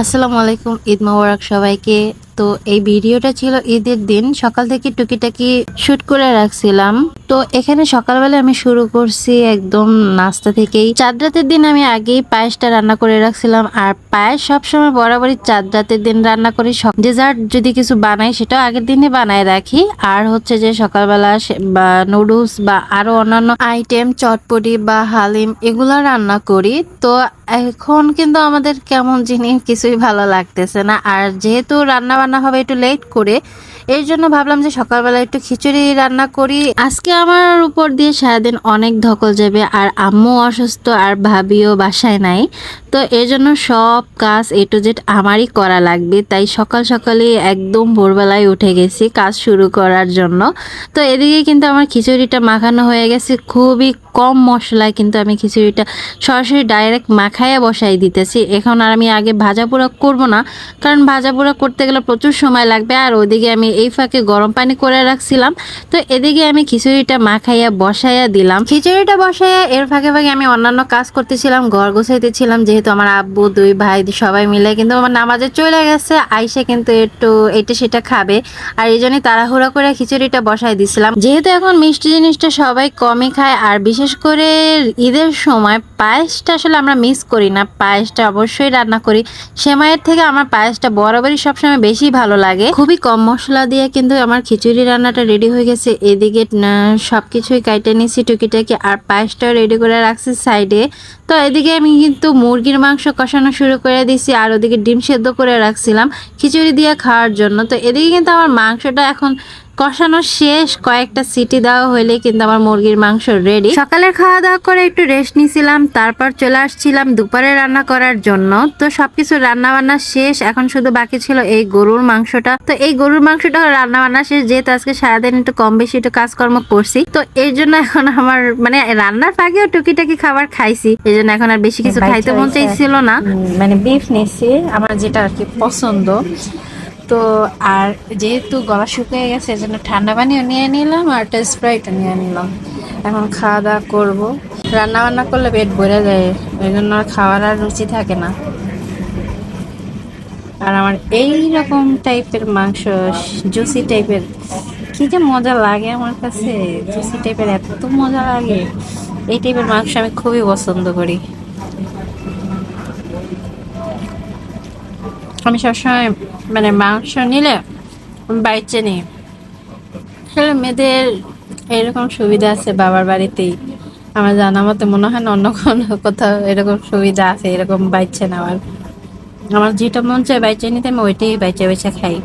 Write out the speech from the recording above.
আসসালামু আলাইকুম ঈদ মোবারক সবাইকে। তো এই ভিডিওটা ছিল ঈদের দিন। সকাল থেকে টুকিটাকি শ্যুট করে রাখছিলাম। তো এখানে সকালবেলা আমি শুরু করছি একদম নাস্তা থেকেই। চাঁদ রাতের দিন আমি আগেই পায়েসটা রান্না করে রাখছিলাম, আর পায়েস সবসময় বরাবরই চাঁদ রাতের দিন রান্না করি। ডেজার্ট যদি কিছু বানাই সেটাও আগের দিনে বানায় রাখি। আর হচ্ছে যে সকালবেলা বা নুডলস বা আরও অন্যান্য আইটেম, চটপটি বা হালিম এগুলো রান্না করি। তো এখন কিন্তু আমাদের কেমন জিনিস কিছুই ভালো লাগতেছে না। আর যেহেতু রান্না বান্না হবে একটু লেট করে এর জন্য ভাবলাম যে সকালবেলা একটু খিচুড়ি রান্না করি। আজকে আমার উপর দিয়ে সারাদিন অনেক ধকল যাবে আর আম্মু অসুস্থ আর ভাবিও বাসায় নাই। তো এর জন্য সব কাজ এ টু জেড আমারই করা লাগবে। তাই সকাল সকালে একদম ভোরবেলায় উঠে গেছি কাজ শুরু করার জন্য। তো এদিকে কিন্তু আমার খিচুড়িটা মাখানো হয়ে গেছে। খুবই কম মশলায় কিন্তু আমি খিচুড়িটা সরাসরি ডাইরেক্ট মাখাইয়া বসাই দিতেছি। এখন আর আমি আগে ভাজা পোড়া করব না, কারণ ভাজা পোড়া করতে গেলে প্রচুর সময় লাগবে। আর ওদিকে আমি এই ফাঁকে গরম পানি করে রাখছিলাম। তো এদিকে আমি খিচুড়িটা মাখাইয়া বসাইয়া দিলাম। খিচুড়িটা বসাইয়া এর ফাঁকে ফাঁকে আমি অন্যান্য কাজ করতেছিলাম, ঘর গোছাইতেছিলাম। যেহেতু আমার আব্বু, দুই ভাই, সবাই মিলে কিন্তু আমার নামাজে চলে গেছে। আইসে কিন্তু একটু এটা সেটা খাবে। আর এই জন্যই তাড়াহুড়া করে খিচুড়িটা বসাই দিছিলাম। যেহেতু এখন মিষ্টি জিনিসটা সবাই কমই খায়, আর বিশেষ করে ঈদের সময় পায়েসটা আসলে আমরা মিস করি না। পায়েসটা অবশ্যই রান্না করি। সেমাইয়ের থেকে আমার পায়েসটা বরাবরই সবসময় বেশি ভালো লাগে। খুবই কম মশলা দিয়ে কিন্তু আমার খিচুড়ি রান্নাটা রেডি হয়ে গেছে। এদিকে সব কিছুই কাইটে নিয়েছি টুকিটাকি। আর পায়েসটাও রেডি করে রাখছি সাইডে তো এদিকে আমি কিন্তু মুরগির মাংস কষানো শুরু করে দিয়েছি আর ওদিকে ডিম সেদ্ধ করে রাখছিলাম খিচুড়ি দিয়ে খাওয়ার জন্য। তো এদিকে কিন্তু আমার মাংসটা এখন কষানো শেষ কয়েকটা সিটি দেওয়া হইলে কিন্তু আমার মুরগির মাংস রেডি সকালে খাওয়া দাওয়া করে একটু রেস্ট নিছিলাম তারপর চলে আসছিলাম দুপুরে রান্না করার জন্য। তো সবকিছু রান্না বান্না শেষ এখন শুধু বাকি ছিল এই গরুর মাংসটা। তো এই গরুর মাংসটা রান্না বান্না শেষ যেহেতু আজকে সারাদিন একটু কম বেশি একটু কাজকর্ম করছি। তো এর জন্য এখন আমার মানে রান্নার ফাঁকেও টুকিটাকি খাবার খাইছি। এই জন্য এখন আর বেশি কিছু খাইতে মন চাইছিল না। মানে বিফ নিচ্ছি আমার যেটা আর কি পছন্দ। তো আর যেহেতু গলা শুকিয়ে গেছে, এজন্য ঠান্ডা পানিও নিয়ে নিলাম আর একটা স্প্রাইটও নিয়ে নিলাম। এখন খাওয়া দাওয়া করব। রান্না বান্না করলে পেট ভরে যায়, ওই জন্য আর খাওয়ার আর রুচি থাকে না। আর আমার এই রকম টাইপের মাংস জুসি টাইপের কি যে মজা লাগে আমার কাছে। জুসি টাইপের এত মজা লাগে। এই টাইপের মাংস আমি খুবই পছন্দ করি। আমি সবসময় মানে মাংস নিলে বাইচে নিই। আসলে মেয়েদের এরকম সুবিধা আছে বাবার বাড়িতেই। আমার জানা মতে মনে হয় না অন্য কোনো কোথাও এরকম সুবিধা আছে, এরকম বাইচে নেওয়ার। আমার যেটা মন চায় বাইচে নিতে, আমি ওইটাই বাইচে বেছে খাই।